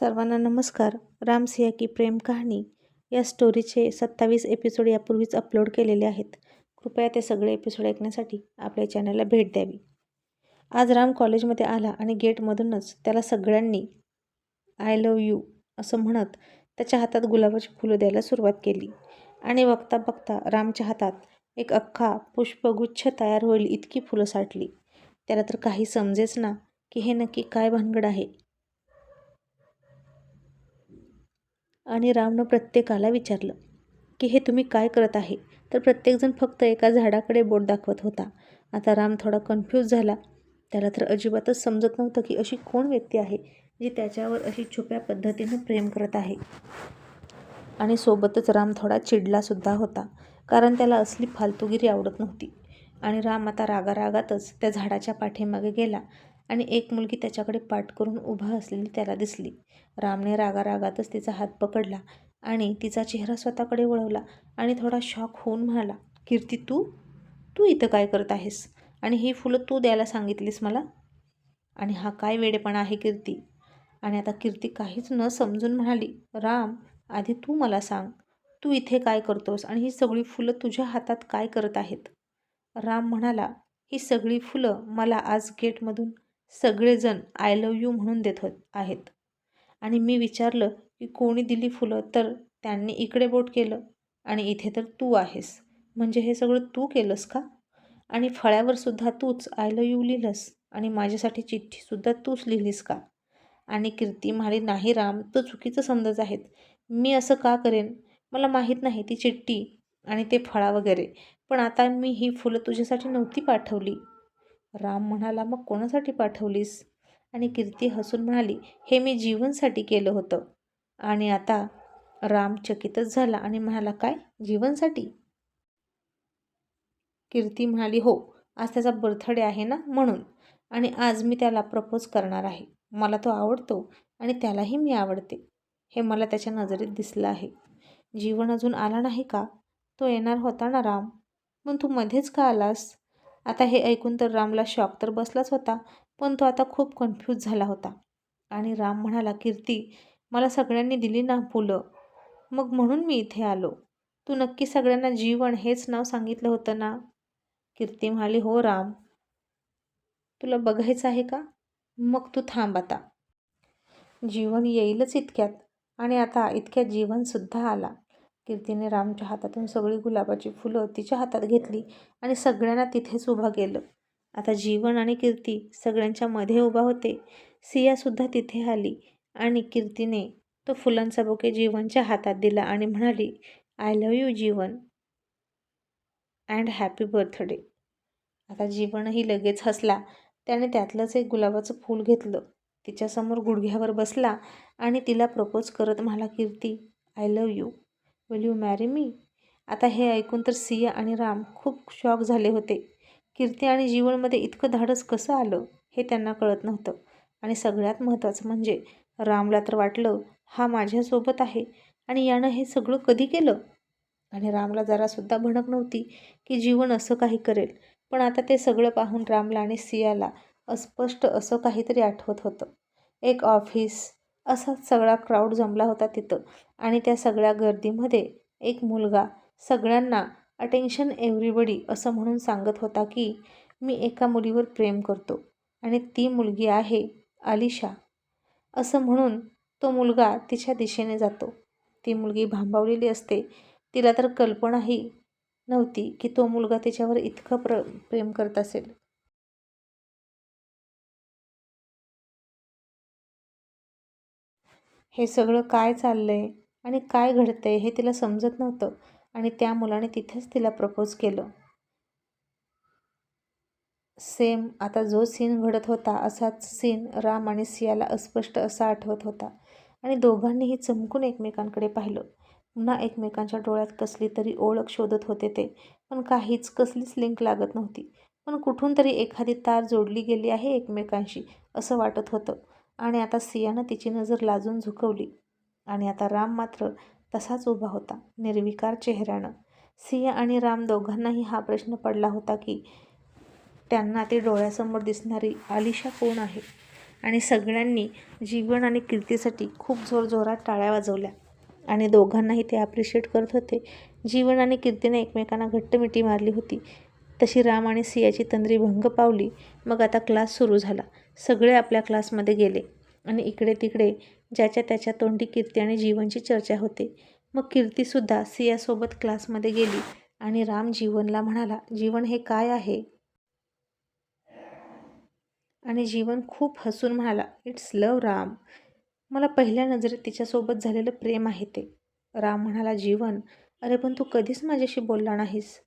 सर्वांना नमस्कार. रामसिया की प्रेम कहाणी. या स्टोरीचे सत्तावीस एपिसोड यापूर्वीच अपलोड केलेले आहेत. कृपया ते सगळे एपिसोड ऐकण्यासाठी आपल्या चॅनलला भेट द्यावी. आज राम कॉलेजमध्ये आला आणि गेटमधूनच त्याला सगळ्यांनी आय लव यू असं म्हणत त्याच्या हातात गुलाबाची फुलं द्यायला सुरुवात केली. आणि बघता बघता रामच्या हातात एक अख्खा पुष्पगुच्छ तयार होईल इतकी फुलं साठली. त्याला तर काही समजेच ना की हे नक्की काय भानगड आहे. आणि रामनं प्रत्येकाला विचारलं की हे तुम्ही काय करत आहे? तर प्रत्येकजण फक्त एका झाडाकडे बोट दाखवत होता. आता राम थोडा कन्फ्यूज झाला. त्याला तर अजिबातच समजत नव्हतं की अशी कोण व्यक्ती आहे जी त्याच्यावर अशी छुप्या पद्धतीनं प्रेम करत आहे. आणि सोबतच राम थोडा चिडलासुद्धा होता कारण त्याला असली फालतूगिरी आवडत नव्हती. आणि राम आता रागारागातच त्या झाडाच्या पाठीमागे गेला आणि एक मुलगी त्याच्याकडे पाठ करून उभा असलेली त्याला दिसली. रामने रागारागातच तिचा हात पकडला आणि तिचा चेहरा स्वतःकडे वळवला आणि थोडा शॉक होऊन म्हणाला कीर्ती तू? तू इथं काय करत आहेस? आणि ही फुलं तू द्यायला सांगितलीस मला? आणि हा काय वेडेपणा आहे कीर्ती? आणि आता कीर्ती काहीच न समजून म्हणाली राम आधी तू मला सांग तू इथे काय करतोस आणि ही सगळी फुलं तुझ्या हातात काय करत आहेत? राम म्हणाला ही सगळी फुलं मला आज गेटमधून सगळेजण आय लव यू म्हणून देत होत आहेत. आणि मी विचारलं की कोणी दिली फुलं? तर त्यांनी इकडे बोट केलं. आणि इथे तर तू आहेस. म्हणजे हे सगळं तू केलंस का? आणि फळ्यावर सुद्धा तूच आय लव यू लिहिलंस. आणि माझ्यासाठी चिठ्ठीसुद्धा तूच लिहिलीस का? आणि कीर्ती म्हणाली नाही राम तर चुकीचं समजत आहेत. मी असं का करेन? मला माहीत नाही ती चिठ्ठी आणि ते फळा वगैरे. पण आता मी ही फुलं तुझ्यासाठी नव्हती पाठवली. राम म्हणाला मग कोणासाठी पाठवलीस? आणि कीर्ती हसून म्हणाली हे मी जीवनसाठी केलं होतं. आणि आता राम चकितच झाला आणि म्हणाला काय? जीवनसाठी? कीर्ती म्हणाली हो आज त्याचा बर्थडे आहे ना म्हणून. आणि आज मी त्याला प्रपोज करणार आहे. मला तो आवडतो आणि त्यालाही मी आवडते. हे मला त्याच्या नजरेत दिसलं आहे. जीवन अजून आला नाही का? तो येणार होता ना राम? मग तू मध्येच का आलास? आता हे ऐकून तर रामला शॉक तर बसलाच होता पण तो आता खूप कन्फ्यूज झाला होता. आणि राम म्हणाला कीर्ती मला सगळ्यांनी दिली ना फुलं. मग म्हणून मी इथे आलो. तू नक्की सगळ्यांना जीवन हेच नाव सांगितलं होतं ना? कीर्ती म्हणाली हो राम. तुला बघायचं आहे का? मग तू थांब आता. जीवन येईलच इतक्यात आणि आता इतक्यात जीवनसुद्धा आला. कीर्तीने रामच्या हातातून सगळी गुलाबाची फुलं तिच्या हातात घेतली आणि सगळ्यांना तिथेच उभा केलं. आता जीवन आणि कीर्ती सगळ्यांच्या मध्ये उभा होते. सियासुद्धा तिथे आली आणि कीर्तीने तो फुलांचा बोके जीवनच्या हातात दिला आणि म्हणाली I love you Jeevan. And happy birthday आता जीवनही लगेच हसला. त्याने त्यातलंच एक गुलाबाचं फूल घेतलं. तिच्यासमोर गुडघ्यावर बसला आणि तिला प्रपोज करत म्हणाला Kirti I love you will you marry me आता हे ऐकून तर सिया आणि राम खूप शॉक झाले होते. कीर्ती आणि जीवनमध्ये इतकं धाडस कसं आलं हे त्यांना कळत नव्हतं. आणि सगळ्यात महत्त्वाचं म्हणजे रामला तर वाटलं हा माझ्यासोबत आहे आणि यानं हे सगळं कधी केलं? आणि रामला जरासुद्धा भणक नव्हती की जीवन असं काही करेल. पण आता ते सगळं पाहून रामला आणि सियाला अस्पष्ट असं काहीतरी आठवत होतं. एक ऑफिस असाच सगळा क्राऊड जमला होता तिथं. आणि त्या सगळ्या गर्दीमध्ये एक मुलगा सगळ्यांना अटेन्शन एव्हरीबडी असं म्हणून सांगत होता की मी एका मुलीवर प्रेम करतो आणि ती मुलगी आहे आलिशा असं म्हणून तो मुलगा तिच्या दिशेने जातो. ती मुलगी भांबावलेली असते. तिला तर कल्पनाही नव्हती की तो मुलगा तिच्यावर इतकं प्र प्रेम करत असेल. हे सगळं काय चाललं आहे आणि काय घडतं आहे हे तिला समजत नव्हतं आणि त्या मुलाने तिथेच तिला प्रपोज केलं. सेम आता जो सीन घडत होता असाच सीन राम आणि सियाला अस्पष्ट असा आठवत होता. आणि दोघांनीही चमकून एकमेकांकडे पाहिलं. पुन्हा एकमेकांच्या डोळ्यात कसली तरी ओळख शोधत होते ते पण काहीच कसलीच लिंक लागत नव्हती. पण कुठून तरी एखादी तार जोडली गेली आहे एकमेकांशी असं वाटत होतं. आणि आता सियानं तिची नजर लाजून झुकवली. आणि आता राम मात्र तसाच उभा होता निर्विकार चेहऱ्यानं. सिया आणि राम दोघांनाही हा प्रश्न पडला होता की त्यांना ती डोळ्यासमोर दिसणारी आलिशा कोण आहे? आणि सगळ्यांनी जीवन आणि कीर्तीसाठी खूप जोरजोरात टाळ्या वाजवल्या. आणि दोघांनाही ते ॲप्रिशिएट करत होते. जीवन आणि कीर्तीने एकमेकांना घट्ट मिठी मारली होती. तशी राम आणि सियाची तंद्री भंग पावली. मग आता क्लास सुरू झाला. सगळे आपल्या क्लासमध्ये गेले. आणि इकडे तिकडे ज्याच्या त्याच्या तोंडी कीर्ती आणि जीवनची चर्चा होते. मग कीर्तीसुद्धा सियासोबत क्लासमध्ये गेली आणि राम जीवनला म्हणाला जीवन हे काय आहे? आणि जीवन खूप हसून म्हणाला इट्स लव राम. मला पहिल्या नजरेत तिच्यासोबत झालेलं प्रेम आहे ते. राम म्हणाला जीवन? अरे पण तू कधीच माझ्याशी बोलला नाहीस.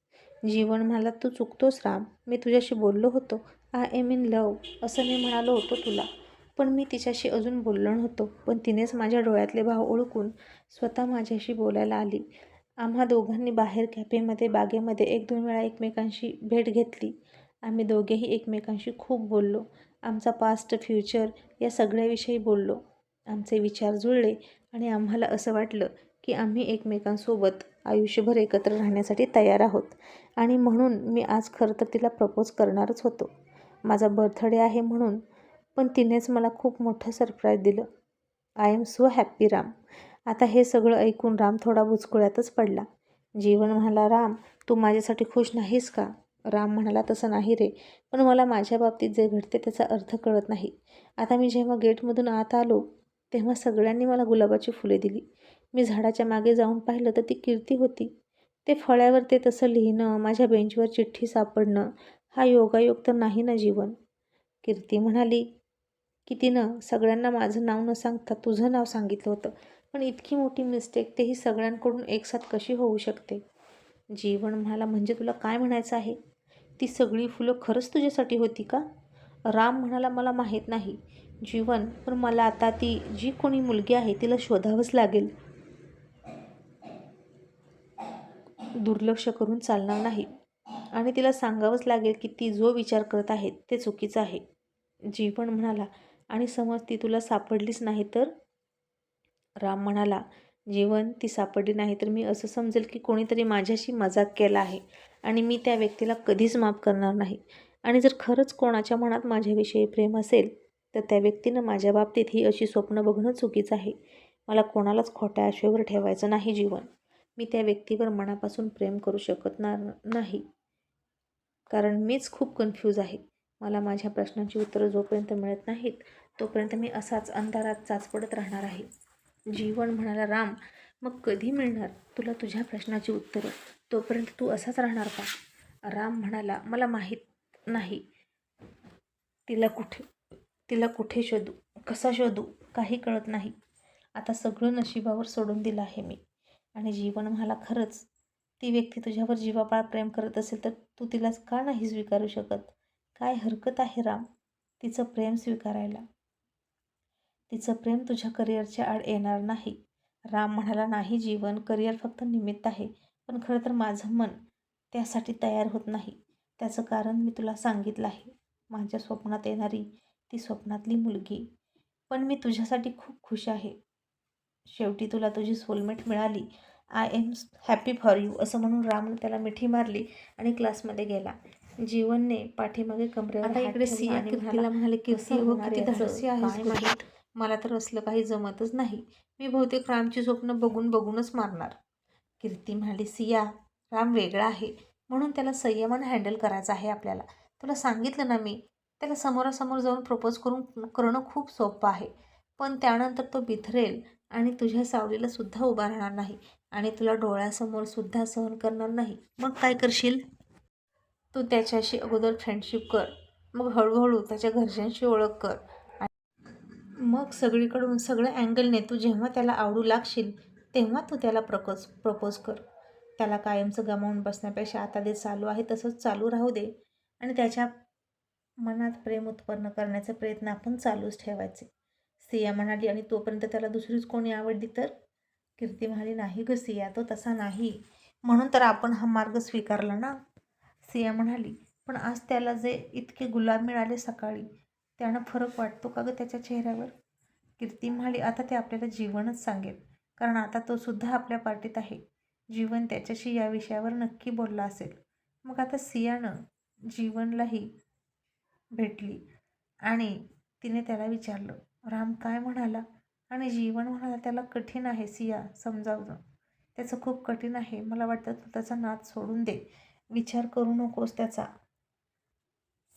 जीवन म्हणाला तू चुकतोस राम. मी तुझ्याशी बोललो होतो. आय एम इन लव असं मी म्हणालो होतो तुला. पण मी तिच्याशी अजून बोललो नव्हतो. पण तिनेच माझ्या डोळ्यातले भाव ओळखून स्वतः माझ्याशी बोलायला आली. आम्हा दोघांनी बाहेर कॅफेमध्ये बागेमध्ये एक दोन वेळा एकमेकांशी भेट घेतली. आम्ही दोघेही एकमेकांशी खूप बोललो. आमचा पास्ट फ्युचर या सगळ्याविषयी बोललो. आमचे विचार जुळले आणि आम्हाला असं वाटलं की आम्ही एकमेकांसोबत आयुष्यभर एकत्र राहण्यासाठी तयार आहोत. आणि म्हणून मी आज खरं तर तिला प्रपोज करणारच होतो. माझा बर्थडे आहे म्हणून पण तिनेच मला खूप मोठं सरप्राईज दिलं. I am so happy Ram. आता हे सगळं ऐकून राम थोडा बुचकुळ्यातच पडला. जीवन म्हणाला राम तू माझ्यासाठी खुश नाहीस का? राम म्हणाला तसं नाही रे पण मला माझ्या बाबतीत जे घडते त्याचा अर्थ कळत नाही. आता मी जेव्हा गेटमधून आत आलो तेव्हा सगळ्यांनी मला गुलाबाची फुले दिली. मी झाडाच्या मागे जाऊन पाहिलं तर ती कीर्ती होती. ते फळ्यावर ते तसं लिहिणं माझ्या बेंचवर चिठ्ठी सापडणं हा योगायोग तर नाही ना जीवन. कीर्ती म्हणाली की तिनं सगळ्यांना माझं नाव न सांगता तुझं नाव सांगितलं होतं. पण इतकी मोठी मिस्टेक तेही सगळ्यांकडून एकसाथ कशी होऊ शकते? जीवन म्हणाला म्हणजे तुला काय म्हणायचं आहे? ती सगळी फुलं खरंच तुझ्यासाठी होती का? राम म्हणाला मला माहीत नाही. जीवन पण मला आता ती जी कोणी मुलगी आहे तिला शोधावंच लागेल. दुर्लक्ष करून चालणार नाही. आणि तिला सांगावंच लागेल की ती जो विचार करत आहे ते चुकीचं आहे. जीवन म्हणाला आणि समज ती तुला सापडलीच नाही तर? राम म्हणाला जीवन ती सापडली नाही तर मी असं समजेल की कोणीतरी माझ्याशी मजाक केला आहे आणि मी त्या व्यक्तीला कधीच माफ करणार नाही. आणि जर खरंच कोणाच्या मनात माझ्याविषयी प्रेम असेल तर त्या व्यक्तीनं माझ्या बाबतीत ही अशी स्वप्न बघणं चुकीचं आहे. मला कोणालाच खोट्या आशेवर ठेवायचं नाही जीवन. मी त्या व्यक्तीवर मनापासून प्रेम करू शकत नाही. कारण मीच खूप कन्फ्यूज आहे. मला माझ्या प्रश्नांची उत्तरं जोपर्यंत मिळत नाहीत तोपर्यंत मी असाच अंधारात चाचपडत राहणार आहे. जीवन म्हणाला राम मग कधी मिळणार तुला तुझ्या प्रश्नाची उत्तरं? तोपर्यंत तू असाच राहणार का? राम म्हणाला मला माहीत नाही. तिला कुठे तिला कुठे शोधू? कसा शोधू? काही कळत नाही. आता सगळं नशिबावर सोडून दिलं आहे मी. आणि जीवन मला खरंच ती व्यक्ती तुझ्यावर जीवापाळ प्रेम करत असेल तर तू तिला का नाही स्वीकारू शकत? काय हरकत आहे राम तिचं प्रेम स्वीकारायला? तिचं प्रेम तुझ्या करिअरच्या आड येणार नाही. राम म्हणाला नाही जीवन करिअर फक्त निमित्त आहे पण खरं तर माझं मन त्यासाठी तयार होत नाही. त्याचं कारण मी तुला सांगितलं आहे. माझ्या स्वप्नात येणारी ती स्वप्नातली मुलगी. पण मी तुझ्यासाठी खूप खुश आहे. शेवटी तुला तुझी सोलमेट मिळाली. I am happy for you असं म्हणून रामने त्याला मिठी मारली आणि क्लासमध्ये गेला. जीवनने पाठीमागे कमरेवर आता इकडे सिया कीर्तीला म्हणाला, म्हणाले "कसं कीर्ती हो किती? धाडसी आहेस काय तू." माहीत मला तर असलं काही जमतच नाही. मी बहुतेक रामची स्वप्न बघून बघूनच मारणार. कीर्ती म्हणाली सिया राम वेगळा आहे. म्हणून त्याला संयमानं हँडल करायचं आहे आपल्याला. तुला सांगितलं ना मी त्याला समोरासमोर जाऊन प्रपोज करून करणं खूप सोपं आहे. पण त्यानंतर तो बिथरेल. आणि तुझ्या सावलीला सुद्धा उभा राहणार नाही आणि तुला डोळ्यासमोर सुद्धा सहन करणार नाही. मग काय करशील? तू त्याच्याशी अगोदर फ्रेंडशिप कर. मग हळूहळू त्याच्या घरच्यांशी ओळख कर. आणि मग सगळीकडून सगळ्या अँगलने तू जेव्हा त्याला आवडू लागशील तेव्हा तू त्याला प्रकोज प्रपोज कर. त्याला कायमचं गमावून बसण्यापेक्षा आता जे चालू आहे तसंच चालू राहू दे. आणि त्याच्या मनात प्रेम उत्पन्न करण्याचे प्रयत्न आपण चालूच ठेवायचे. सिया म्हणाली आणि तोपर्यंत त्याला दुसरीच कोणी आवडली तर? कीर्ती म्हणाली नाही ग सिया तो तसा नाही. म्हणून तर आपण हा मार्ग स्वीकारला ना. सिया म्हणाली पण आज त्याला जे इतके गुलाब मिळाले सकाळी त्यानं फरक वाटतो का ग त्याच्या चेहऱ्यावर? कीर्ती म्हणाली आता ते आपल्याला जीवनच सांगेल कारण आता तो सुद्धा आपल्या पार्टीत आहे. जीवन त्याच्याशी या विषयावर नक्की बोलला असेल. मग आता सियानं जीवनलाही भेटली आणि तिने त्याला विचारलं राम काय म्हणाला? आणि जीवन म्हणाला त्याला कठीण आहे सिया समजावणं त्याचं खूप कठीण आहे. मला वाटतं तू त्याचा नाद सोडून दे. विचार करू नकोस त्याचा.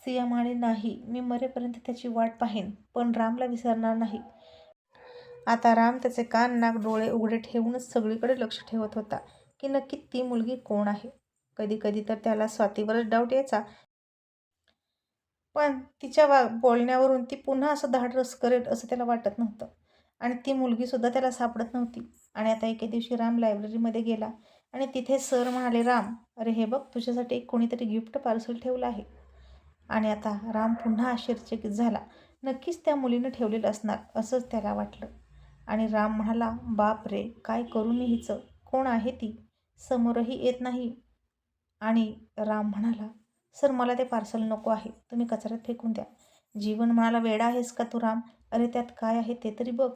सिया म्हणे नाही मी मरेपर्यंत त्याची वाट पाहीन पण रामला विसरणार नाही. आता राम त्याचे कान नाक डोळे उघडे ठेवूनच सगळीकडे लक्ष ठेवत होता की नक्की ती मुलगी कोण आहे? कधी कधी तर त्याला स्वातीवरच डाऊट यायचा पण तिच्या वा बोलण्यावरून ती पुन्हा असं धाडरस करेल असं त्याला वाटत नव्हतं. आणि ती मुलगीसुद्धा त्याला सापडत नव्हती. आणि आता एके दिवशी राम लायब्ररीमध्ये गेला आणि तिथे सर म्हणाले राम अरे हे बघ तुझ्यासाठी एक कोणीतरी गिफ्ट पार्सल ठेवलं आहे. आणि आता राम पुन्हा आश्चर्यचकित झाला. नक्कीच त्या मुलीनं ठेवलेलं असणार असंच त्याला वाटलं. आणि राम म्हणाला बाप रे काय करू मी हिचं? कोण आहे ती? समोरही येत नाही. आणि राम म्हणाला सर मला ते पार्सल नको आहे तुम्ही कचऱ्यात फेकून द्या. जीवन म्हणाला वेडा आहेस का तू राम? अरे त्यात काय आहे ते तरी बघ.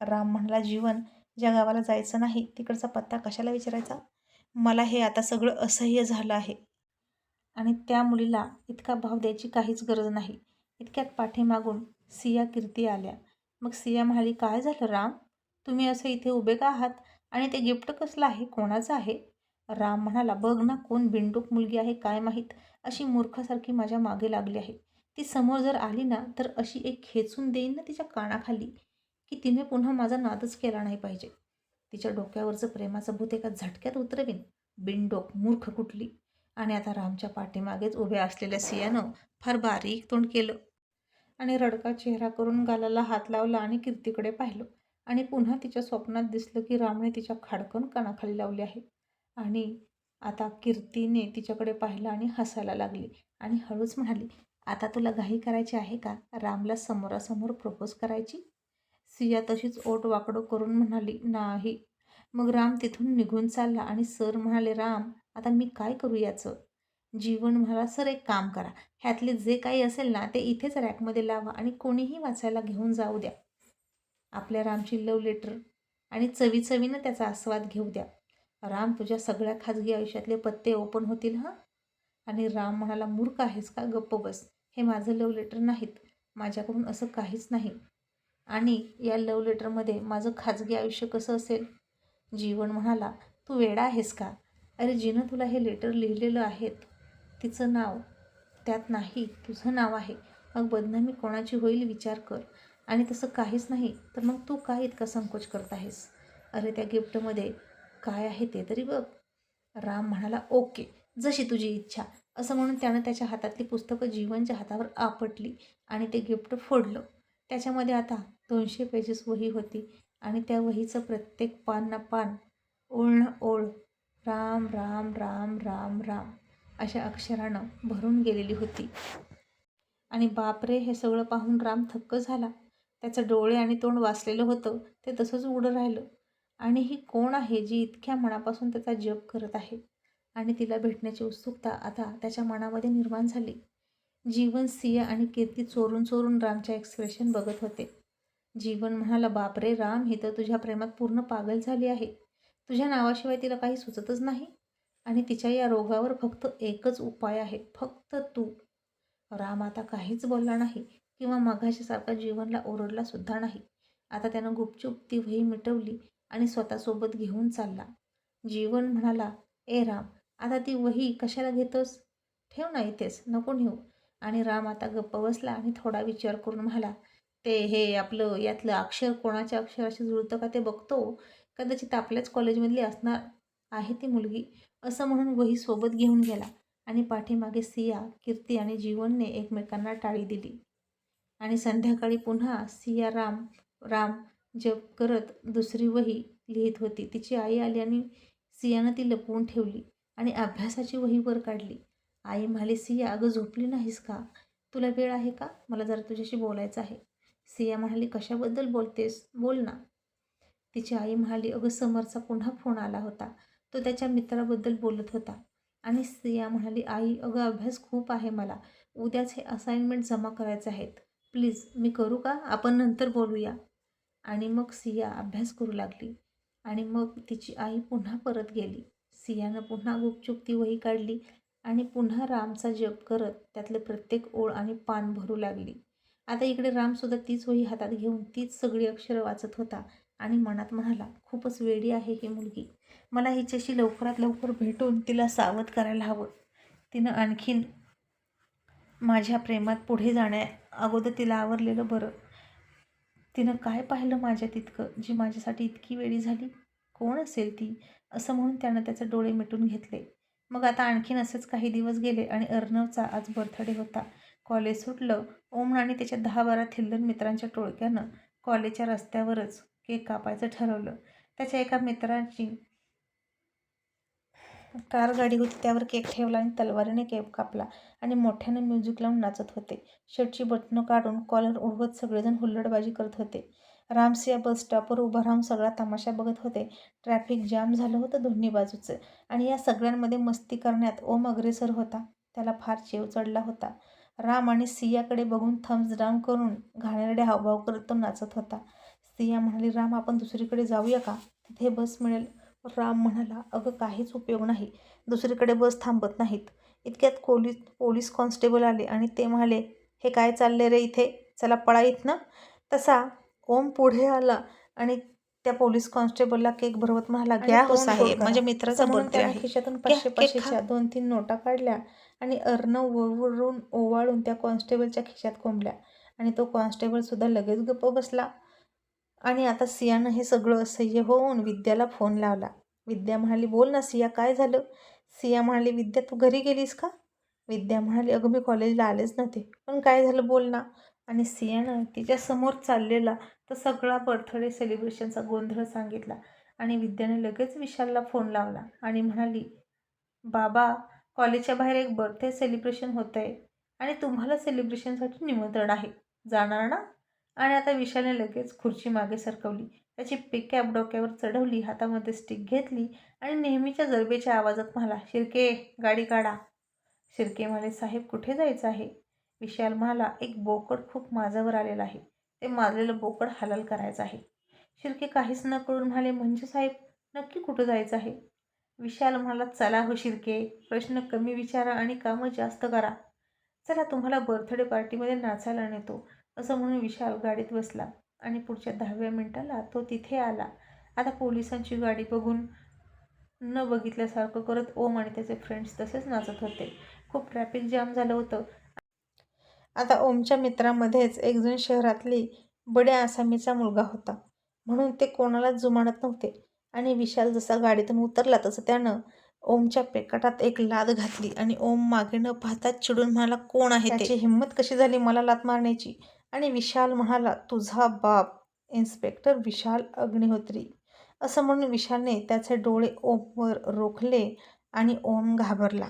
राम म्हणाला जीवन ज्या गावाला जायचं नाही तिकडचा पत्ता कशाला विचारायचा? मला हे आता सगळं असह्य झालं आहे. आणि त्या मुलीला इतका भाव द्यायची काहीच गरज नाही. इतक्यात पाठीमागून सिया कीर्ती आल्या. मग सिया म्हणाली काय झालं राम? तुम्ही असं इथे उभे का आहात? आणि ते गिफ्ट कसलं आहे? कोणाचं आहे? राम म्हणाला बघ ना कोण बिंडूक मुलगी आहे काय माहीत? अशी मूर्खासारखी माझ्या मागे लागली आहे. ती समोर जर आली ना तर अशी एक खेचून देईन ना तिच्या कानाखाली की तिने पुन्हा माझा नादच केला नाही पाहिजे. तिच्या डोक्यावरचं प्रेमाचं भूत एका झटक्यात उतरवीन. बिनडोक मूर्ख कुठली? आणि आता रामच्या पाठीमागेच उभ्या असलेल्या सियानं फार बारीक तोंड केलं. आणि रडका चेहरा करून गालाला हात लावला आणि कीर्तीकडे पाहिलं. आणि पुन्हा तिच्या स्वप्नात दिसलं की रामने तिच्या खाडकन कानाखाली लावली आहे. आणि आता कीर्तीने तिच्याकडे पाहिलं आणि हसायला लागली. आणि हळूच म्हणाली आता तुला घाई करायची आहे का? रामला समोरासमोर प्रपोज करायची? सिया तशीच ओट वाकडं करून म्हणाली नाही. मग राम तिथून निघून चालला आणि सर म्हणाले राम आता मी काय करू याचं? जीवन म्हणाला सर एक काम करा. ह्यातले जे काही असेल ना ते इथेच रॅकमध्ये लावा आणि कोणीही वाचायला घेऊन जाऊ द्या. आपल्या रामची लव लेटर आणि चवी चवीनं त्याचा आस्वाद घेऊ द्या. राम तुझ्या सगळ्या खाजगी आयुष्यातले पत्ते ओपन होतील हां? आणि राम म्हणाला मूर्ख आहेस का? गप्प बस. हे माझं लव लेटर नाहीत. माझ्याकडून असं काहीच नाही. आणि या लव लेटरमध्ये माझं खाजगी आयुष्य कसं असेल? जीवन म्हणाला तू वेडा आहेस का? अरे जिनं तुला हे लेटर लिहिलेलं आहेत तिचं नाव त्यात नाही तुझं नाव आहे. मग बदनामी कोणाची होईल विचार कर. आणि तसं काहीच नाही तर मग तू का इतका संकोच करत आहेस? अरे त्या गिफ्टमध्ये काय आहे ते तरी बघ. राम म्हणाला ओके जशी तुझी इच्छा. असं म्हणून त्यानं त्याच्या हातातली पुस्तकं जीवनच्या हातावर आपटली आणि ते गिफ्ट फोडलं. त्याच्यामध्ये आता दोनशे पेजेस वही होती आणि त्या वहीचं प्रत्येक पान ना पान ओळ ना ओळ राम राम राम राम राम अशा अक्षरानं भरून गेलेली होती. आणि बापरे हे सगळं पाहून राम थक्क झाला. त्याचं डोळे आणि तोंड वाचलेलं होतं ते तसंच उडं राहिलं. आणि ही कोण आहे जी इतक्या मनापासून त्याचा जप करत आहे? आणि तिला भेटण्याची उत्सुकता आता त्याच्या मनामध्ये निर्माण झाली. जीवन सिंह आणि कीर्ती चोरून चोरून रामच्या एक्सप्रेशन बघत होते. जीवन म्हणाला बापरे राम ही तर तुझ्या प्रेमात पूर्ण पागल झाली आहे. तुझ्या नावाशिवाय तिला काही सुचतच नाही. आणि तिच्या या रोगावर फक्त एकच उपाय आहे फक्त तू. राम आता काहीच बोलला नाही किंवा मघाशीसारखा जीवनला ओरडला सुद्धा नाही. आता त्यानं गुपचूप ती वही मिटवली आणि स्वतःसोबत घेऊन चालला. जीवन म्हणाला ए राम आता ती वही कशाला घेतोस? ठेव ना इथेच नको नेऊ. आणि राम आता गप्प बसला आणि थोडा विचार करून म्हणाला ते हे आपलं यातलं अक्षर कोणाच्या अक्षराशी जुळतं का ते बघतो? कदाचित आपल्याच कॉलेजमधली असणार आहे ती मुलगी. असं म्हणून वही सोबत घेऊन गेला आणि पाठीमागे सिया कीर्ती आणि जीवनने एकमेकांना टाळी दिली. आणि संध्याकाळी पुन्हा सिया राम राम जप करत दुसरी वही लिहित होती. तिची आई आली आणि सियानं ती लपवून ठेवली आणि अभ्यासाची वही वर काढली. आई म्हणाली सिया अगं झोपली नाहीस का? तुला वेळ आहे का? मला जरा तुझ्याशी बोलायचं आहे. सिया म्हणाली कशाबद्दल बोलतेस? बोल ना. तिची आई म्हणाली अगं समरचा पुन्हा फोन आला होता. तो त्याच्या मित्राबद्दल बोलत होता. आणि सिया म्हणाली आई अगं अभ्यास खूप आहे मला. उद्याच हे असाइनमेंट जमा करायचे आहेत. प्लीज मी करू का? आपण नंतर बोलूया. आणि मग सिया अभ्यास करू लागली. आणि मग तिची आई पुन्हा परत गेली. सियानं पुन्हा गुपचूप ती वही काढली आणि पुन्हा रामचा जप करत त्यातलं प्रत्येक ओळ आणि पान भरू लागली. आता इकडे रामसुद्धा तीच वही हातात घेऊन तीच सगळी अक्षरं वाचत होता आणि मनात म्हणाला खूपच वेडी आहे ही मुलगी. मला हिच्याशी लवकरात लवकर भेटून तिला सावध करायला हवं. तिनं आणखीन माझ्या प्रेमात पुढे जाण्या अगोदर तिला आवरलेलं बरं. तिनं काय पाहिलं माझ्या तितकं जी माझ्यासाठी इतकी वेळी झाली? कोण असेल ती? असं म्हणून त्यानं त्याचे डोळे मिटून घेतले. मग आता आणखीन असेच काही दिवस गेले आणि अर्णवचा आज बर्थडे होता. कॉलेज सुटलं. ओम आणि त्याच्या दहा बारा थिल्लर मित्रांच्या टोळक्यानं कॉलेजच्या रस्त्यावरच केक कापायचं ठरवलं. त्याच्या एका मित्राची कार गाडी होती त्यावर केक ठेवला आणि तलवारीने केक कापला आणि मोठ्याने म्युझिक लावून नाचत होते. शर्टची बटणं काढून कॉलर उडवत सगळेजण हुल्लडबाजी करत होते. रामसिया बस स्टॉपवर उभं राहून सगळा तमाशा बघत होते. ट्रॅफिक जाम झालं होतं दोन्ही बाजूचं आणि या सगळ्यांमध्ये मस्ती करण्यात ओम अग्रेसर होता. त्याला फार चेव चढला होता. राम आणि सियाकडे बघून थम्स डाऊन करून घाणेरडे हावभाव करत तो नाचत होता. सिया म्हणाली राम आपण दुसरीकडे जाऊया का? तिथे बस मिळेल. राम म्हणाला अगं काहीच उपयोग नाही. दुसरीकडे बस थांबत नाहीत. इतक्यात पोलीस पोलीस कॉन्स्टेबल आले आणि ते म्हणाले हे काय चालले रे इथे? चला पळा ना. तसा ओम पुढे आला आणि त्या पोलीस कॉन्स्टेबलला केक भरवत म्हणाला घ्या हो साहेब माझ्या मित्राचा बर्थडे आहे. खिशातून पाचशे पाचशेच्या दोन तीन नोटा काढल्या आणि अर्णव वळवळून ओवाळून त्या कॉन्स्टेबलच्या खिशात कोंबल्या आणि तो कॉन्स्टेबल सुद्धा लगेच गप्प बसला. आणि आता सियानं हे सगळं असह्य होऊन विद्याला फोन लावला. विद्या म्हणाली बोल ना सिया काय झालं? सिया म्हणाली विद्या तू घरी गेलीस का? विद्या म्हणाली अगं मी कॉलेजला आलेच नव्हते. पण काय झालं बोल ना. आणि सियानं तिच्यासमोर चाललेला तर सगळा बर्थडे सेलिब्रेशनचा गोंधळ सांगितला. आणि विद्याने लगेच विशालला फोन लावला आणि म्हणाली बाबा कॉलेजच्या बाहेर एक बर्थडे सेलिब्रेशन होतं आहे आणि तुम्हाला सेलिब्रेशनसाठी निमंत्रण आहे. जाणार ना? आणि आता विशालने लगेच खुर्ची मागे सरकवली. त्याची पिकॅप डोक्यावर चढवली हातामध्ये स्टिक घेतली आणि नेहमीच्या जरबेच्या आवाजात म्हणाला शिर्के गाडी काढा. शिर्के म्हणाले साहेब कुठे जायचं आहे? विशाल म्हणाला एक बोकड खूप माझ्यावर आलेलं आहे. ते मारलेलं बोकड हलाल करायचं आहे. शिर्के काहीच न करून म्हणाले म्हणजे साहेब नक्की कुठं जायचं आहे? विशाल म्हणाला चला हो शिर्के प्रश्न कमी विचारा आणि कामं जास्त करा. चला तुम्हाला बर्थडे पार्टीमध्ये नाचायला नेतो. असं म्हणून विशाल गाडीत बसला आणि पुढच्या दहाव्या मिनिटाला तो तिथे आला. आता पोलिसांची गाडी बघून न बघितल्यासारखं करत ओम आणि त्याचे फ्रेंड्स तसेच नाचत होते. खूप ट्रॅफिक जाम झालं होतं. आता ओमच्या मित्रामध्येच एकजण शहरातली बड्या आसामीचा मुलगा होता. म्हणून ते कोणालाच जुमानत नव्हते. आणि विशाल जसा गाडीतून उतरला तसं त्यानं ओमच्या पेकटात एक लाद घातली आणि ओम मागे न पाहताच चिडून म्हणाला कोण आहे त्याची हिंमत कशी झाली मला लात मारण्याची? आणि विशाल म्हणाला तुझा बाप इन्स्पेक्टर विशाल अग्निहोत्री. असं म्हणून विशालने त्याचे डोळे ओमवर रोखले आणि ओम घाबरला.